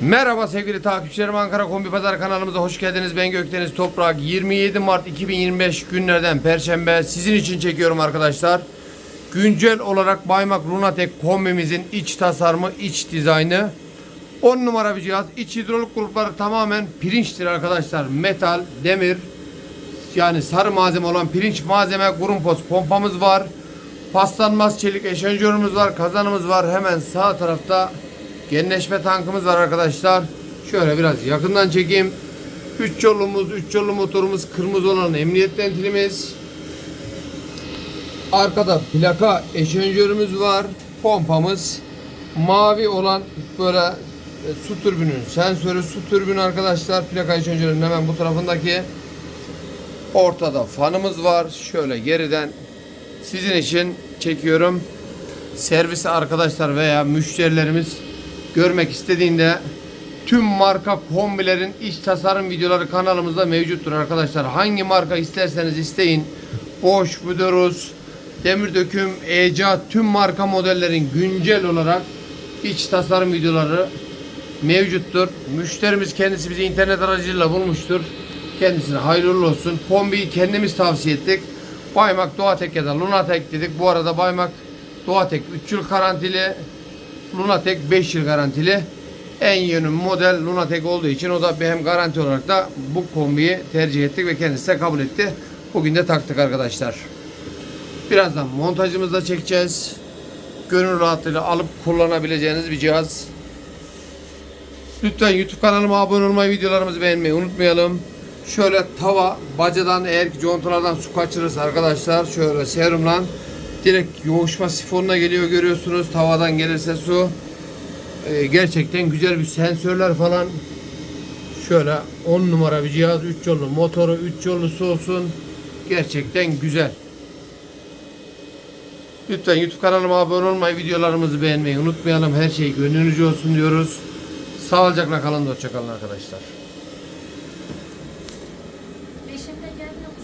Merhaba sevgili takipçilerim Ankara Kombi Pazar kanalımıza hoş geldiniz. Ben Gökdeniz Toprak. 27 Mart 2025 günlerden Perşembe sizin için çekiyorum arkadaşlar. Güncel olarak Baymak Lunatek kombimizin iç tasarımı, iç dizaynı. 10 numara bir cihaz. İç hidrolik grupları tamamen pirinçtir arkadaşlar. Metal, demir, yani sarı malzeme olan pirinç malzeme grumpoz pompamız var. Paslanmaz çelik eşanjörümüz var. Kazanımız var. Hemen sağ tarafta genleşme tankımız var arkadaşlar. Şöyle biraz yakından çekeyim. 3 yolumuz, 3 yollu motorumuz, kırmızı olan emniyet ventilimiz. Arkada plaka eşanjörümüz var. Pompamız. Mavi olan böyle e, su türbünün sensörü, su türbünü arkadaşlar. Plaka eşanjörünün hemen bu tarafındaki. Ortada fanımız var. Şöyle geriden sizin için çekiyorum. Servis arkadaşlar veya müşterilerimiz görmek istediğinde tüm marka kombilerin iç tasarım videoları kanalımızda mevcuttur arkadaşlar. Hangi marka isterseniz isteyin. Bosch, Buderus, Demir Döküm, ECA tüm marka modellerin güncel olarak iç tasarım videoları mevcuttur. Müşterimiz kendisi bizi internet aracılığıyla bulmuştur. Kendisine hayırlı olsun. Kombiyi kendimiz tavsiye ettik. Baymak Doğatek ya da Lunatek dedik. Bu arada Baymak Doğatek 3 yıl garantili. Lunatek 5 yıl garantili. En yeni model Lunatek olduğu için o da hem garanti olarak da bu kombiyi tercih ettik ve kendisi de kabul etti. Bugün de taktık arkadaşlar. Birazdan montajımızı da çekeceğiz. Gönül rahatlığıyla alıp kullanabileceğiniz bir cihaz. Lütfen YouTube kanalıma abone olmayı, videolarımızı beğenmeyi unutmayalım. Şöyle tava, bacadan eğer ki contalardan su kaçırırsa arkadaşlar şöyle serumla Direkt yoğuşma sifonuna geliyor görüyorsunuz. Tavadan gelirse su. Ee, gerçekten güzel bir sensörler falan. Şöyle 10 numara bir cihaz. 3 yollu motoru, 3 yollusu olsun. Gerçekten güzel. Lütfen YouTube kanalıma abone olmayı, videolarımızı beğenmeyi unutmayalım. Her şey gönlünüzce olsun diyoruz. Sağlıcakla kalın, hoşçakalın arkadaşlar. Beşimde geldim.